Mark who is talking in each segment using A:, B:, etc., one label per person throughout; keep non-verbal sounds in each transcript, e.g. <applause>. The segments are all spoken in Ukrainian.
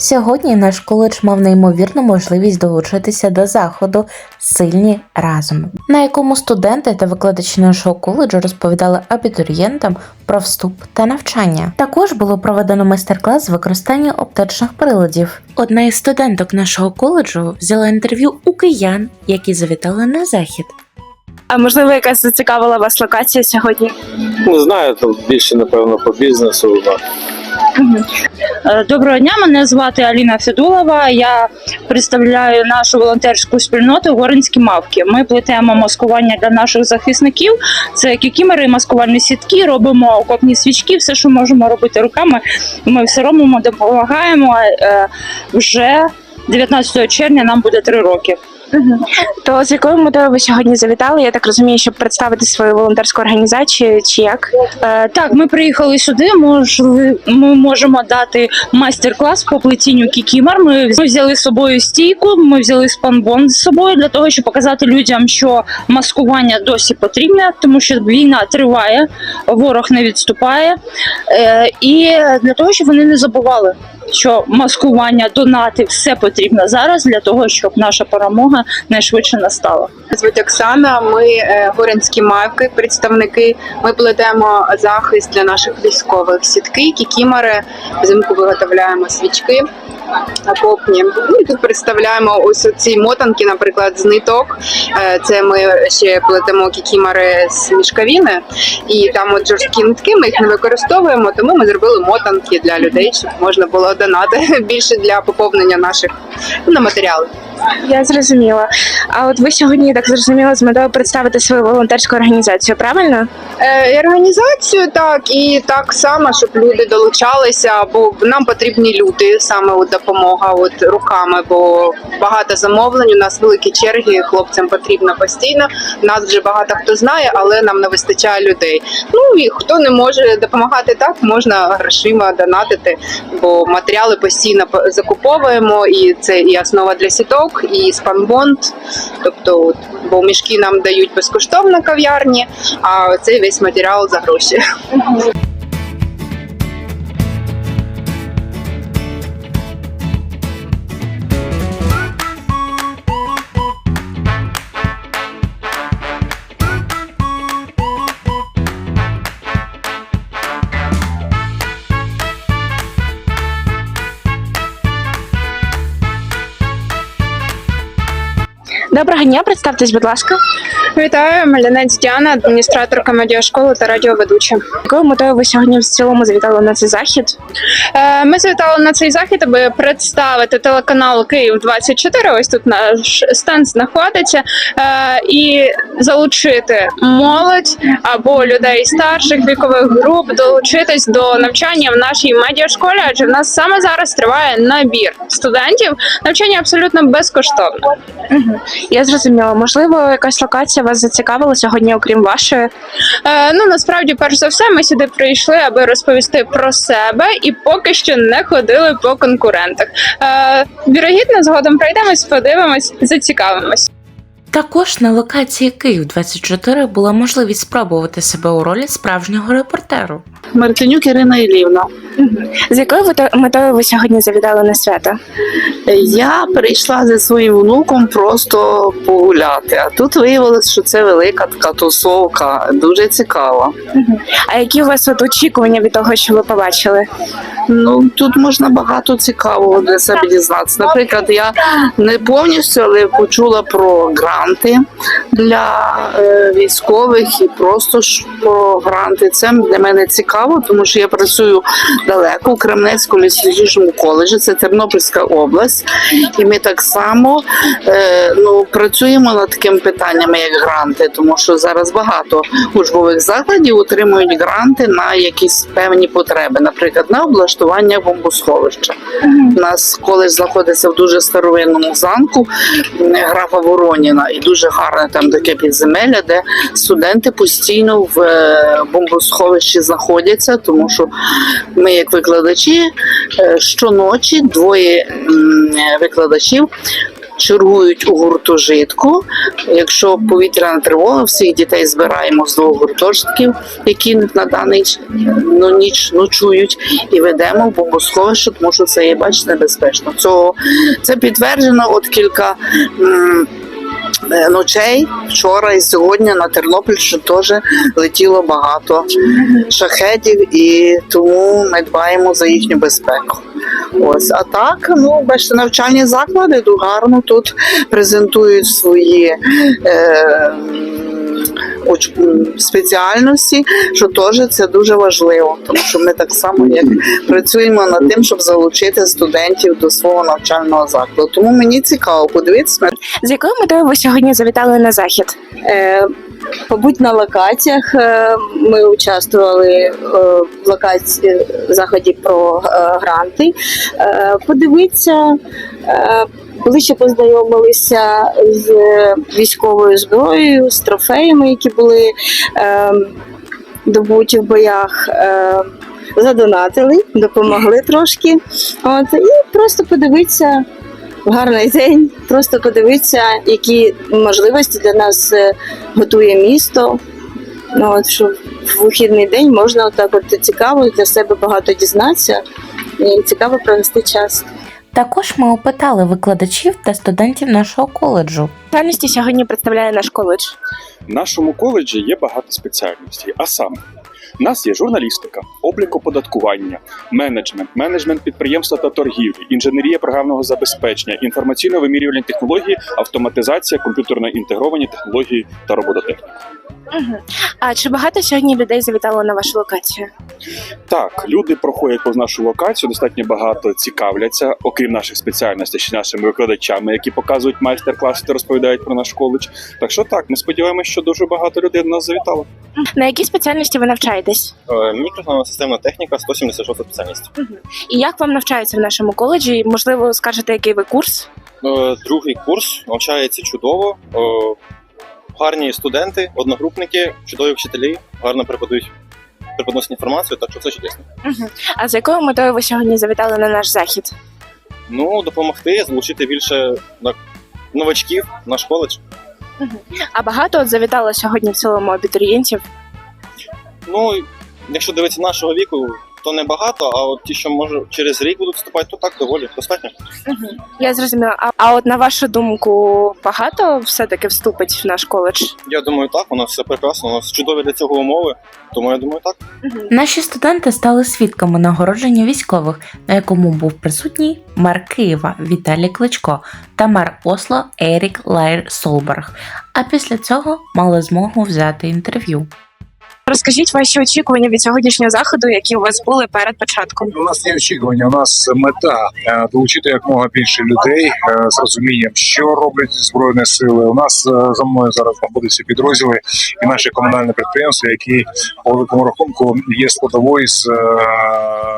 A: Сьогодні наш коледж мав неймовірну можливість долучитися до заходу Сильні разом, на якому студенти та викладачі нашого коледжу розповідали абітурієнтам про вступ та навчання. Також було проведено майстер-клас з використання оптичних приладів. Одна із студенток нашого коледжу взяла інтерв'ю у киян, які завітали на захід.
B: А можливо, якась зацікавила вас локація сьогодні?
C: Не знаю, там більше, напевно, по бізнесу. да.
D: Е, Доброго дня, мене звати Аліна Федулова. Я представляю нашу волонтерську спільноту Горинські мавки. Ми плетемо маскування для наших захисників. Це кікімери, маскувальні сітки, робимо окопні свічки, все, що можемо робити руками. Ми все робимо, допомагаємо. Е, Вже 19 червня нам буде три роки.
B: То з якою метою ви сьогодні завітали? Я так розумію, щоб представити свою волонтерську організацію чи як?
D: Е, Так, ми приїхали сюди. Можли, ми можемо дати майстер-клас по плетінню кікімар. Ми ми взяли з собою стійку, ми взяли спанбон з собою для того, щоб показати людям, що маскування досі потрібне, тому що війна триває, ворог не відступає, Е, і для того, щоб вони не забували. Що маскування, донати, все потрібно зараз для того, щоб наша перемога найшвидше настала.
E: Звуть Оксана. Ми е, горинські мавки, представники. Ми плетемо захист для наших військових сітки, кікімари, Взимку виготовляємо свічки. Окопні. Ну, Ми тут представляємо ось ці мотанки, наприклад, з ниток. Е, Це ми ще плетемо кікімари з мішкавіни, і там от жорсткі нитки. Ми їх не використовуємо, тому ми зробили мотанки для людей, щоб можна було донати <laughs> більше для поповнення наших ну, на матеріали.
B: Я зрозуміла. А от ви сьогодні так зрозуміла з метою представити свою волонтерську організацію, правильно?
E: Е, і організацію так і так само, щоб люди долучалися, бо нам потрібні люди, саме от допомога от руками, бо багато замовлень. У нас великі черги, хлопцям потрібно постійно. Нас вже багато хто знає, але нам не вистачає людей. Ну і хто не може допомагати так, можна грошима донатити, бо матеріали постійно по- закуповуємо, і це і основа для сіток, і спанбонд. Тобто, от, бо мішки нам дають безкоштовно кав'ярні, а цей весь матеріал за гроші.
B: Доброго дня, представтесь, будь ласка.
E: Вітаю, Малянець Діана, адміністраторка медіашколи та радіоведуча.
B: Якою метою ви сьогодні в цілому завітали на цей захід?
E: Е, Ми завітали на цей захід, аби представити телеканал Київ 24 Ось тут наш стенд знаходиться, е, і залучити молодь або людей старших вікових груп долучитись до навчання в нашій медіашколі, адже в нас саме зараз триває набір студентів. Навчання абсолютно безкоштовне.
B: Я зрозуміла. Можливо, якась локація вас зацікавила сьогодні, окрім вашої.
E: Е, ну насправді, перш за все, ми сюди прийшли, аби розповісти про себе, і поки що не ходили по конкурентах. Е, вірогідно, згодом пройдемось, подивимось, зацікавимось.
A: Також на локації Київ 24 була можливість спробувати себе у ролі справжнього репортеру.
F: Мартинюк Ірина Ілівна.
B: З якою метою ви сьогодні завітали на свято?
F: Я прийшла зі своїм внуком просто погуляти. А тут виявилось, що це велика така тусовка, дуже цікава.
B: А які у вас от очікування від того, що ви побачили?
F: Ну тут можна багато цікавого для себе дізнатися. Наприклад, я не повністю, але почула про гранти для е, військових і просто ж про гранти. Це для мене цікаво, тому що я працюю далеко у Кремнецькому лісовічному коледжі, це Тернопільська область, і ми так само е, ну, працюємо над такими питаннями, як гранти, тому що зараз багато учбових закладів отримують гранти на якісь певні потреби, наприклад, на облаштування бомбосховища. У нас коледж знаходиться в дуже старовинному замку графа Вороніна, і дуже гарне там таке підземелля, де студенти постійно в е, бомбосховищі знаходяться, тому що ми, як викладачі, е, щоночі двоє викладачів чергують у гуртожитку. Якщо повітряна тривога, всіх дітей збираємо з двох гуртожитків, які на даний ну, ніч ночують, і ведемо в бомбосховище, тому що це є бачите небезпечно. Цього це підтверджено от кілька. м, Ночей вчора і сьогодні на Тернопільщину теж летіло багато шахетів, і тому ми дбаємо за їхню безпеку. Ось, а так, ну бачите, навчальні заклади гарно тут презентують свої е, спеціальності, що теж це дуже важливо, тому що ми так само як працюємо над тим, щоб залучити студентів до свого навчального закладу. Тому мені цікаво подивитися
B: З якою метою ви сьогодні завітали на захід?
G: Е, Побудь на локаціях. Е, Ми участвували е, в локації заході про гранти. Е, Подивитися, е, ближче познайомилися з військовою зброєю, з трофеями, які були е, добуті в боях. Е, Задонатили, допомогли трошки. От, і просто подивитися в гарний день, просто подивитися, які можливості для нас е, готує місто. Ну, от, що в вихідний день можна отак от цікаво для себе багато дізнатися і цікаво провести час.
A: Також ми опитали викладачів та студентів нашого коледжу.
B: Спеціальності сьогодні представляє наш коледж.
H: В нашому коледжі є багато спеціальностей, а саме. У нас є журналістика, облікоподаткування, менеджмент, менеджмент підприємства та торгівлі, інженерія програмного забезпечення, інформаційно-вимірювальні технології, автоматизація, комп'ютерно інтегровані технології та робототехніка.
B: А чи багато сьогодні людей завітало на вашу локацію?
H: Так, люди проходять повз нашу локацію, достатньо багато цікавляться, окрім наших спеціальностей, ще нашими викладачами, які показують майстер-класи та розповідають про наш коледж. Так що так, ми сподіваємося, що дуже багато людей до нас завітало.
B: На якій спеціальності ви навчаєтесь?
I: Е, Мікросховна системна техніка 176 спеціальність.
B: І як вам навчаються в нашому коледжі? Можливо, скажете, який ви курс?
I: Е, Другий курс навчається чудово. Е, Гарні студенти, одногрупники, чудові вчителі, гарно преподують, преподносять інформацію, так що все чудесно.
B: А з якою метою ви сьогодні завітали на наш захід?
I: Ну, допомогти залучити більше новачків в наш коледж.
B: А багато от завітало сьогодні в цілому абітурієнтів.
I: Ну, якщо дивитися нашого віку, то не багато, а от ті, що може через рік будуть вступати, то так доволі достатньо.
B: Я зрозуміла. А, а от на вашу думку, багато все-таки вступить в наш коледж?
I: Я думаю, так, у нас все прекрасно, у нас чудові для цього умови, тому я думаю, так.
A: Наші студенти стали свідками нагородження військових, на якому був присутній мер Києва Віталій Кличко та мер Осло Ерік Лайр Солберг. А після цього мали змогу взяти інтерв'ю.
B: Розкажіть ваші очікування від сьогоднішнього заходу, які у вас були перед початком.
J: У нас є очікування. У нас мета е, долучити якомога більше людей е, з розумінням, що роблять збройні сили. У нас е, за мною зараз знаходяться підрозділи і наші комунальні підприємства, які по великому рахунку є складовою з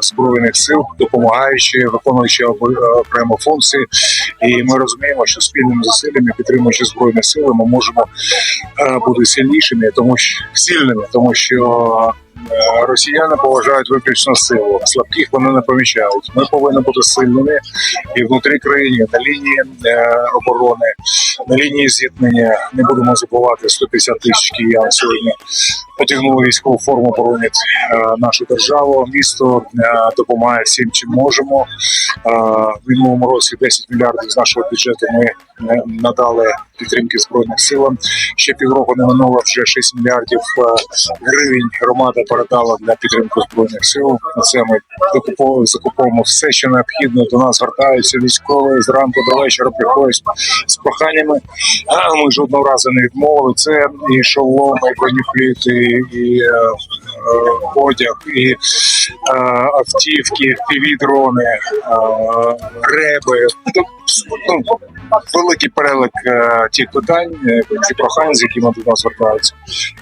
J: збройних сил, допомагаючи, виконуючи окремо функції. І ми розуміємо, що спільними зусиллями, підтримуючи збройні сили, ми можемо бути сильнішими, тому що сильними, тому що Росіяни поважають виключно силу, слабких вони не помічають. Ми повинні бути сильними і внутрі країни на лінії е, оборони, на лінії зіткнення. Не будемо забувати 150 тисяч киян сьогодні. Потягнули військову форму, боронять е, нашу державу. Місто е, допомагає всім, чим можемо. Е, в минулому році 10 мільярдів з нашого бюджету ми е, надали підтримки збройним силам. Ще півроку не минуло вже 6 мільярдів е, гривень громада передала для підтримки збройних сил. Це ми закуповуємо, закуповуємо все, що необхідно. До нас звертаються військові зранку до вечора приходять з проханнями. Ми жодного разу не відмовили. Це і шолом, і бронепліти, і е, е, одяг, і е, автівки, півдрони, е, реби. Ну, великий перелик е, тих питань, е, ті прохань, з якими до нас звертаються.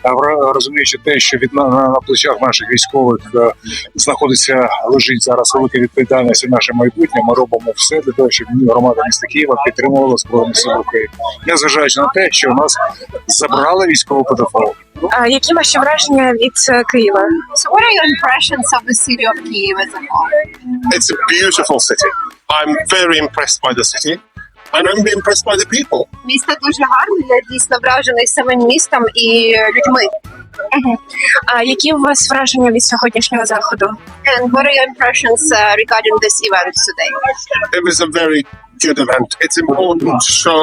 J: А розуміючи те, що від на, на, плечах наших військових е, знаходиться лежить зараз велика відповідальність і наше майбутнє. Ми робимо все для того, щоб громада міста Києва підтримувала збройні сили України. Незважаючи на те, що у нас забрали військову ПДФО.
B: А які ваші враження від е, Києва?
K: So, what are your impressions of the city of Kiev as a whole?
L: It's a beautiful city. I'm very impressed by the city. and I'm impressed by the people.
K: Місто дуже гарне. Я дійсно вражений самим містом і людьми.
B: А які у вас враження від сьогоднішнього заходу?
K: And what are your impressions uh, regarding this event today?
L: It was a very good event. It's important to show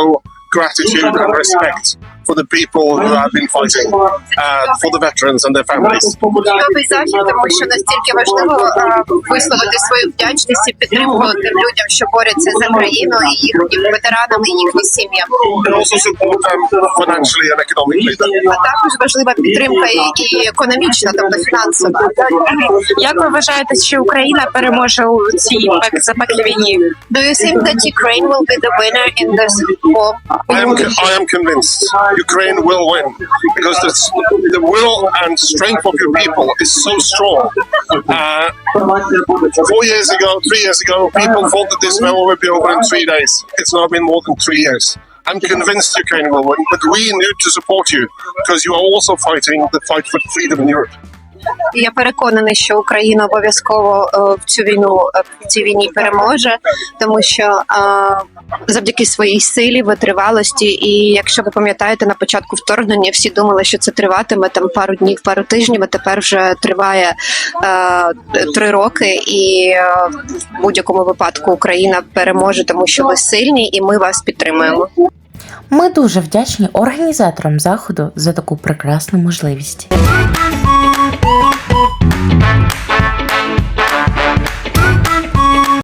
L: gratitude and respect for the people who have been fighting, uh, for the veterans and their families.
K: Чудовий захід, тому що настільки важливо е, висловити свою вдячність і підтримку тим людям, що борються за країну і їхнім ветеранам і їхнім сім'ям.
L: And also support them financially and economically.
K: А також важлива підтримка і, економічна, тобто фінансова.
B: Як ви вважаєте, що Україна переможе у цій пек запеклій війні?
K: Do you think that Ukraine will be the winner in this war?
L: I am, I am convinced Ukraine will win because the, will and strength of your people is so strong. Uh, four years ago, three years ago, people thought that this war would be over in three days. It's now been more than three years. I'm convinced Ukraine will win, but we need to support you because you are also fighting the fight for freedom in Europe.
K: Я переконаний, що Україна обов'язково е, в цю війну е, в цій війні переможе, тому що е, завдяки своїй силі, витривалості, і якщо ви пам'ятаєте, на початку вторгнення всі думали, що це триватиме там пару днів, пару тижнів. А тепер вже триває три роки, і в будь-якому випадку Україна переможе, тому що ви сильні, і ми вас підтримуємо.
A: Ми дуже вдячні організаторам заходу за таку прекрасну можливість.